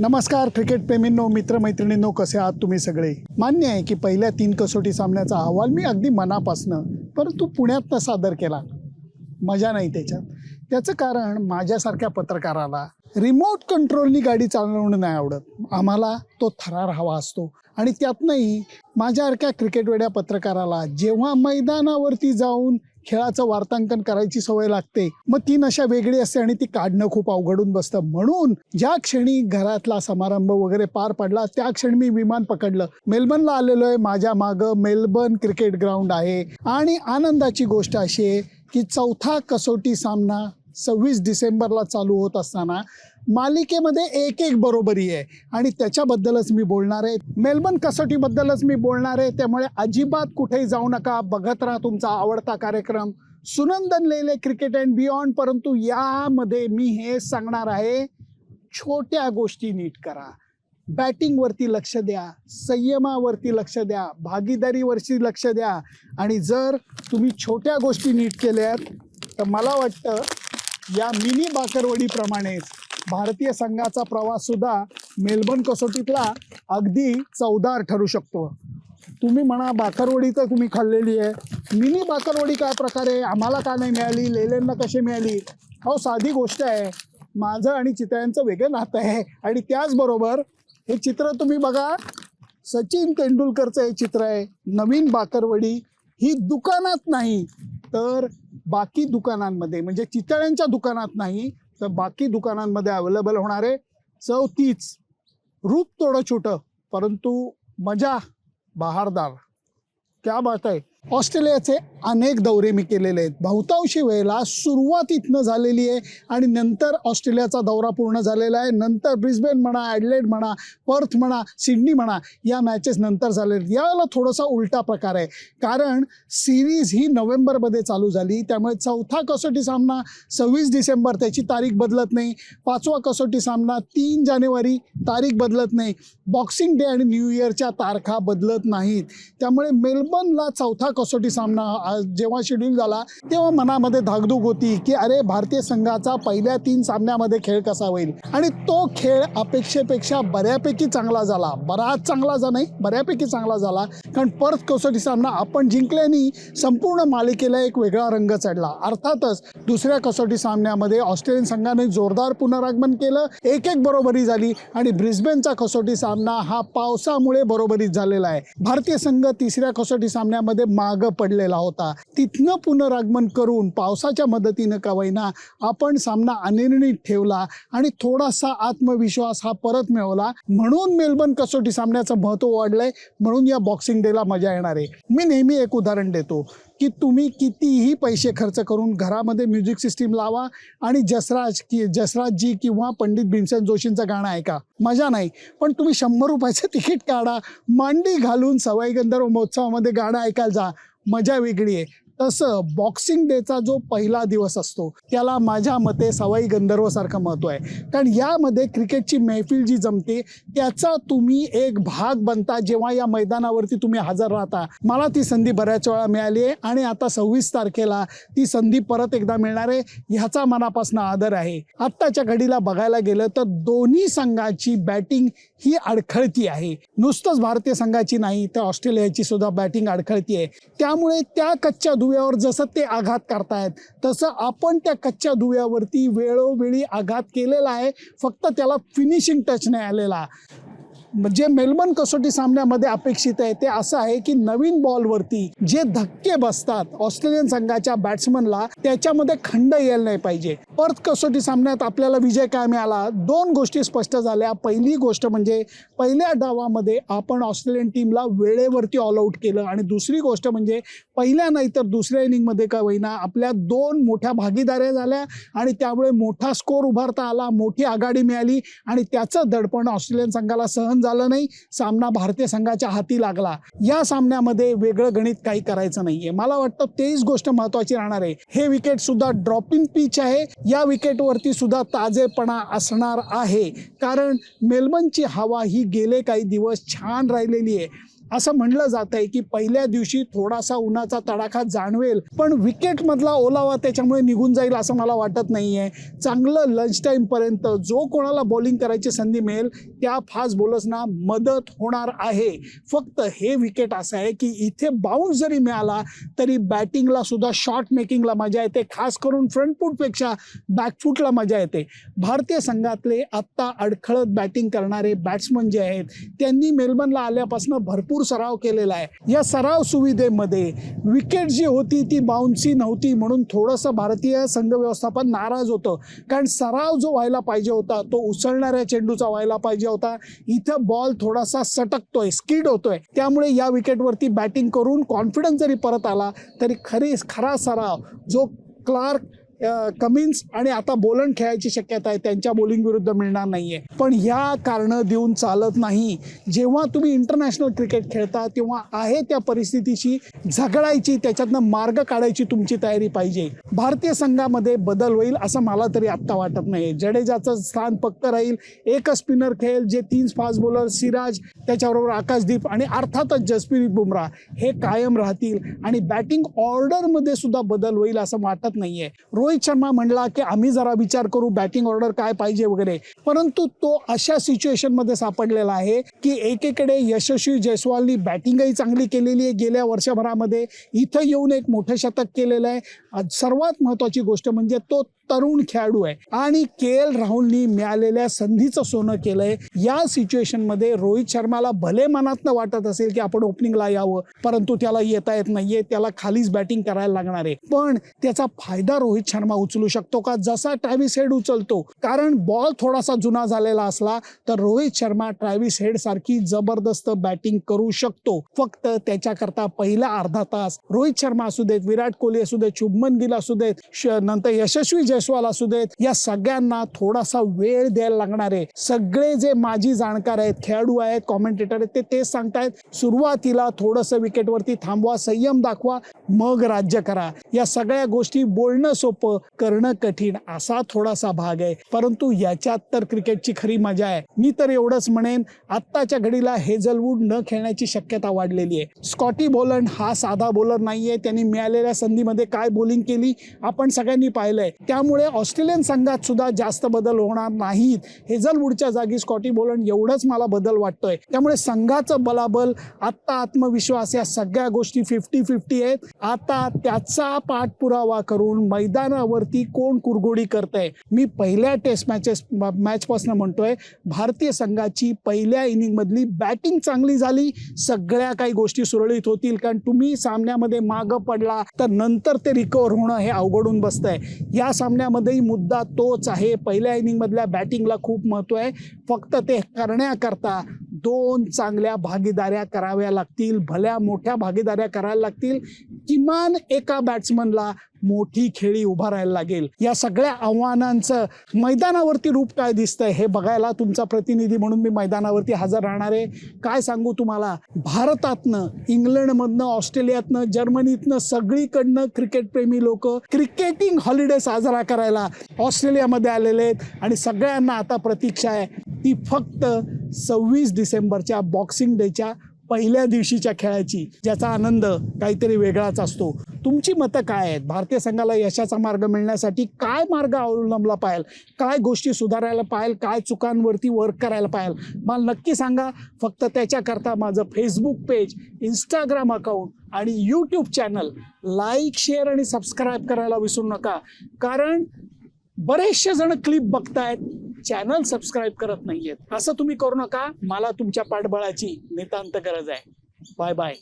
नमस्कार क्रिकेट प्रेमींनो मित्रमैत्रिणींनो कसे आहात तुम्ही सगळे? मान्य आहे की पहिल्या तीन कसोटी सामन्याचा अहवाल मी अगदी मनापासनं परंतु पुण्यातनं सादर केला. मजा नाही त्याच्यात. त्याचं कारण माझ्यासारख्या पत्रकाराला रिमोट कंट्रोलनी गाडी चालवणं नाही आवडत. आम्हाला तो थरार हवा असतो. आणि त्यातनंही माझ्यासारख्या क्रिकेटवेड्या पत्रकाराला जेव्हा मैदानावरती जाऊन खेळाचं वार्तांकन करायची सवय लागते मग ती नशा वेगळी असते आणि ती काढणं खूप अवघडून बसतं. म्हणून ज्या क्षणी घरातला समारंभ वगैरे पार पडला त्या क्षणी मी विमान पकडलं. मेलबर्नला आलेलो आहे. माझ्या मागं मेलबर्न क्रिकेट ग्राउंड आहे. आणि आनंदाची गोष्ट अशी आहे की चौथा कसोटी सामना सव्वीस डिसेंबरला चालू होत असताना मालिकेमध्ये एक एक बरोबरी आहे. आणि त्याच्याबद्दलच मी बोलणार आहे. मेलबर्न कसोटीबद्दलच मी बोलणार आहे. त्यामुळे अजिबात कुठेही जाऊ नका. बघत राहा तुमचा आवडता कार्यक्रम. Sunandan Lele cricket and beyond परंतु यामध्ये मी हे सांगणार आहे छोट्या गोष्टी नीट करा. बॅटिंगवरती लक्ष द्या. संयमावरती लक्ष द्या. भागीदारीवरती लक्ष द्या. आणि जर तुम्ही छोट्या गोष्टी नीट केल्यात तर मला वाटतं या मिनी बाकरवडीप्रमाणेच भारतीय संघाचा प्रवास सुद्धा मेलबर्न कसोटीतला अगदी चवदार ठरू शकतो. तुम्ही म्हणा बाकरवडी तर तुम्ही खाल्लेली आहे. मिनी बाकरवडी काय प्रकारे? आम्हाला का नाही मिळाली? लेलेंना कशी मिळाली? अहो साधी गोष्ट आहे. माझं आणि चितळ्यांचं वेगळं नातं आहे. आणि त्याचबरोबर हे चित्र तुम्ही बघा. सचिन तेंडुलकरचं हे चित्र आहे. नवीन बाकरवडी ही दुकानात नाही. तर बाकी दुकानांमध्ये म्हणजे चितळ्यांच्या दुकानात नाही तर बाकी दुकानांमध्ये अवेलेबल होणारे चव तीच रूप थोडं छोटं परंतु मजा बहारदार. क्या बात आहे. ऑस्ट्रेलियाचे अनेक दौरे मी केलेले आहेत. बहुतांशी वेळेला सुरुवात इथनं झालेली आहे आणि नंतर ऑस्ट्रेलियाचा दौरा पूर्ण झालेला आहे. नंतर ब्रिस्बेन म्हणा ॲडलेड म्हणा पर्थ म्हणा सिडनी म्हणा या मॅचेस नंतर झाले आहेत. यावेळेला थोडासा उलटा प्रकार आहे. कारण सिरीज ही नोव्हेंबरमध्ये चालू झाली. त्यामुळे चौथा कसोटी सामना सव्वीस डिसेंबर त्याची तारीख बदलत नाही. पाचवा कसोटी सामना तीन जानेवारी तारीख बदलत नाही. बॉक्सिंग डे आणि न्यू इयरच्या तारखा बदलत नाहीत. त्यामुळे मेलबर्नला चौथा कसोटी सामना जेव्हा शेड्यूल झाला तेव्हा मनामध्ये धाकधूक होती की अरे भारतीय संघाचा पहिल्या तीन सामन्यामध्ये खेळ कसा होईल? आणि तो खेळ अपेक्षेपेक्षा बऱ्यापैकी चांगला झाला. बराच चांगला जा नाही बऱ्यापैकी चांगला झाला. कारण परत कसोटी सामना आपण जिंकल्याने संपूर्ण मालिकेला एक वेगळा रंग चढला. अर्थातच दुसऱ्या कसोटी सामन्यामध्ये ऑस्ट्रेलियन संघाने जोरदार पुनरागमन केलं एक एक बरोबरी झाली आणि ब्रिस्बेनचा कसोटी सामना हा पावसामुळे बरोबरीत झालेला आहे. भारतीय संघ तिसऱ्या कसोटी सामन्यामध्ये मागं पडलेला होता. तिथनं पुनरागमन करून पावसाच्या मदतीनं का होईना आपण सामना अनिर्णित ठेवला आणि थोडासा आत्मविश्वास हा परत मिळवला. म्हणून मेलबर्न कसोटी सामन्याचं महत्त्व वाढलंय. म्हणून या बॉक्सिंग डेला मजा येणार आहे. मी नेहमी एक उदाहरण देतो. की तुम्ही कितीही पैसे खर्च करून घरामध्ये म्युझिक सिस्टीम लावा आणि जसराज की जसराजजी किंवा पंडित भीमसेन जोशींचं गाणं ऐका. मजा नाही. पण तुम्ही शंभर रुपयाचं तिकीट काढा मांडी घालून सवाई गंधर्व महोत्सवामध्ये गाणं ऐकायला जा. मजा वेगळी आहे. तसं बॉक्सिंग डेचा जो पहिला दिवस असतो त्याला माझ्या मते सवाई गंधर्वसारखं महत्त्व आहे. कारण यामध्ये क्रिकेटची मैफिल जी जमते त्याचा तुम्ही एक भाग बनता जेव्हा या मैदानावरती तुम्ही हजर राहता. मला ती संधी बऱ्याच वेळा मिळाली आहे आणि आता सव्वीस तारखेला ती संधी परत एकदा मिळणार आहे ह्याचा मनापासून आदर आहे. आत्ताच्या घडीला बघायला गेलं तर दोन्ही संघाची बॅटिंग ही अडखळती आहे. नुसतंच भारतीय संघाची नाही तर ऑस्ट्रेलियाची सुद्धा बॅटिंग अडखळती आहे. त्यामुळे त्या कच्च्या दुव्यावर जसं ते आघात करतायत तसं आपण त्या कच्च्या दुव्यावरती वेळोवेळी आघात केलेला आहे. फक्त त्याला फिनिशिंग टच नाही आलेला. जे मेलबर्न कसोटी सामन्यामध्ये अपेक्षित आहे ते असं आहे की नवीन बॉलवरती जे धक्के बसतात ऑस्ट्रेलियन संघाच्या बॅट्समनला त्याच्यामध्ये खंड यायला नाही पाहिजे. पर्थ कसोटी सामन्यात आपल्याला विजय काय मिळाला? दोन गोष्टी स्पष्ट झाल्या. पहिली गोष्ट म्हणजे पहिल्या डावामध्ये आपण ऑस्ट्रेलियन टीमला वेळेवरती ऑल आऊट केलं. आणि दुसरी गोष्ट म्हणजे पहिल्या नाही तर दुसऱ्या इनिंगमध्ये का होईना आपल्या दोन मोठ्या भागीदाऱ्या झाल्या आणि त्यामुळे मोठा स्कोर उभारता आला मोठी आघाडी मिळाली आणि त्याचं दडपण ऑस्ट्रेलियन संघाला सहन झालं नाही सामना भारतीय संघाच्या हाती लागला. या सामन्यामध्ये वेगळं गणित काही करायचं नाहीये. मला वाटतं तेच गोष्ट महत्वाची राहणार आहे. हे विकेट सुद्धा ड्रॉपिंग पिच आहे. या विकेटवरती सुद्धा ताजेपणा असणार आहे. कारण मेलबर्नची हवा ही गेले काही दिवस छान राहिलेली आहे. असं म्हणलं जात आहे की पहिल्या दिवशी थोडासा उन्हाचा तडाखा जाणवेल पण विकेटमधला ओलावा त्याच्यामुळे निघून जाईल असं मला वाटत नाही आहे चांगलं लंच टाईमपर्यंत जो कोणाला बॉलिंग करायची संधी मिळेल त्या फास्ट बॉलर्सना मदत होणार आहे. फक्त हे विकेट असं आहे की इथे बाउन्स जरी मिळाला तरी बॅटिंगला सुद्धा शॉर्ट मेकिंगला मजा येते. खास करून फ्रंट फूटपेक्षा बॅकफूटला मजा येते. भारतीय संघातले आत्ता अडखळत बॅटिंग करणारे बॅट्समन जे आहेत त्यांनी मेलबर्नला आल्यापासून भरपूर सराव केलेला आहे. या सराव सुविधेमध्ये विकेट जी होती ती बाउन्सी नव्हती म्हणून थोडंसं भारतीय संघ व्यवस्थापन नाराज होतं. कारण सराव जो व्हायला पाहिजे होता तो उसळणाऱ्या चेंडूचा व्हायला पाहिजे होता. इथं बॉल थोडासा सटकतोय स्किड होतोय. त्यामुळे या विकेटवरती बॅटिंग करून कॉन्फिडन्स जरी परत आला तरी खरी खरा सराव जो क्लार्क कमिन्स आणि आता बोलण खेळायची शक्यता आहे त्यांच्या बोलिंग विरुद्ध मिळणार नाहीये. पण ह्या कारणं देऊन चालत नाही. जेव्हा तुम्ही इंटरनॅशनल क्रिकेट खेळता तेव्हा आहे त्या परिस्थितीशी झगडायची त्याच्यातनं मार्ग काढायची तुमची तयारी पाहिजे. भारतीय संघामध्ये बदल होईल असं मला तरी आत्ता वाटत नाही जडेजाचं स्थान पक्क राहील एकच स्पिनर खेळेल जे तीन फास्ट बॉलर सिराज त्याच्याबरोबर आकाशदीप आणि अर्थातच जसप्रीत बुमराह हे कायम राहतील आणि बॅटिंग ऑर्डरमध्ये सुद्धा बदल होईल असं वाटत नाहीये. रोहित शर्मा म्हणला की आम्ही जरा विचार करू बॅटिंग ऑर्डर काय पाहिजे वगैरे. परंतु तो अशा सिच्युएशनमध्ये सापडलेला आहे की एकीकडे यशस्वी जयस्वालनी बॅटिंगही चांगली केलेली आहे गेल्या वर्षभरामध्ये. इथं येऊन एक मोठं शतक केलेलं आहे. आज सर्वात महत्त्वाची गोष्ट म्हणजे तो तरुण खेळाडू आहे. आणि के एल राहुलनी मिळालेल्या संधीचं सोनं केलंय. या सिच्युएशनमध्ये रोहित शर्माला भले मनातनं वाटत असेल की आपण ओपनिंगला यावं परंतु त्याला येता येत नाहीये. त्याला खालीच बॅटिंग करायला लागणार आहे. पण त्याचा फायदा रोहित शर्मा उचलू शकतो का? जसा ट्रॅव्हिस हेड उचलतो. कारण बॉल थोडासा जुना झालेला असला तर रोहित शर्मा ट्रॅव्हिस हेड सारखी जबरदस्त बॅटिंग करू शकतो. फक्त त्याच्याकरता पहिला अर्धा तास रोहित शर्मा असू देत विराट कोहली असू देत शुभमन गिल असू देत श- नंतर यशस्वी जयस्वाल असू देत या सगळ्यांना थोडासा वेळ द्यायला लागणार आहे. सगळे जे माजी जाणकार आहेत खेळाडू आहेत कॉमेंटेटर आहेत ते तेच सांगतायत सुरुवातीला थोडंसं विकेटवरती थांबवा संयम दाखवा मग राज्य करा. या सगळ्या गोष्टी बोलणं सोपं करणं कठीण असा थोडासा भाग आहे. परंतु याच्यात तर क्रिकेटची खरी मजा आहे. मी तर एवढंच म्हणेन आत्ताच्या घडीला हेझलवूड न खेळण्याची शक्यता वाढलेली आहे. स्कॉटी बोलंड हा साधा बॉलर नाहीये. त्यांनी मिळालेल्या संधीमध्ये काय बॉलिंग केली आपण सगळ्यांनी पाहिलंय. त्यामुळे ऑस्ट्रेलियन संघात सुद्धा जास्त बदल होणार नाहीत. हेझलवूडच्या जागी स्कॉटी बोलंड एवढंच मला बदल वाटतोय. त्यामुळे संघाचं बलाबल आत्ता आत्मविश्वास या सगळ्या गोष्टी फिफ्टी फिफ्टी आहेत. आता त्याचा पाठपुरावा करून मैदानावरती कोण कुरघोडी करतंय? मी पहिल्या टेस्ट मॅचेस मॅच पासून म्हणतोय भारतीय संघाची पहिल्या इनिंग मधली बॅटिंग चांगली झाली. सगळ्या काही गोष्टी सुरळीत होतील. कारण तुम्ही सामन्यामध्ये मागं पडला तर नंतर ते रिकवर होणं हे अवघडून बसतंय. या सामन्यामध्येही मुद्दा तोच आहे. पहिल्या इनिंग मधल्या बॅटिंगला खूप महत्त्व आहे. फक्त ते करण्याकरता दोन चांगल्या भागीदाऱ्या कराव्या लागतील. भल्या मोठ्या भागीदाऱ्या करायला लागतील. किमान एका बॅट्समनला मोठी खेळी उभा राहायला लागेल. या सगळ्या आव्हानांचं मैदानावरती रूप काय दिसतंय हे बघायला तुमचा प्रतिनिधी म्हणून मी मैदानावरती हजर राहणार आहे. काय सांगू तुम्हाला? भारतातनं इंग्लंडमधनं ऑस्ट्रेलियातनं जर्मनीतनं सगळीकडनं क्रिकेटप्रेमी लोक क्रिकेटिंग हॉलिडे साजरा करायला ऑस्ट्रेलियामध्ये आलेले आहेत आणि सगळ्यांना आता प्रतीक्षा आहे. ती फक्त सव्वीस डिसेंबरच्या बॉक्सिंग डेच्या पहिल्या दिवशीच्या खेळाची ज्याचा आनंद काहीतरी वेगळाच असतो. तुमची मतं काय आहेत? भारतीय संघाला यशाचा मार्ग मिळण्यासाठी काय मार्ग अवलंबला पाहिजे? काय गोष्टी सुधारायला पाहिजे? काय चुकांवरती वर्क करायला पाहिजे? मला नक्की सांगा. फक्त त्याच्याकरता माझं फेसबुक पेज इंस्टाग्राम अकाउंट आणि यूट्यूब चॅनल लाईक शेअर आणि सबस्क्राईब करायला विसरू नका. कारण बरेचसे जण क्लिप बघतायत. चॅनल सबस्क्राईब करत नाहीयेत. असं तुम्ही करू नका. मला तुमच्या पाठबळाची नितांत गरज आहे. Bye bye.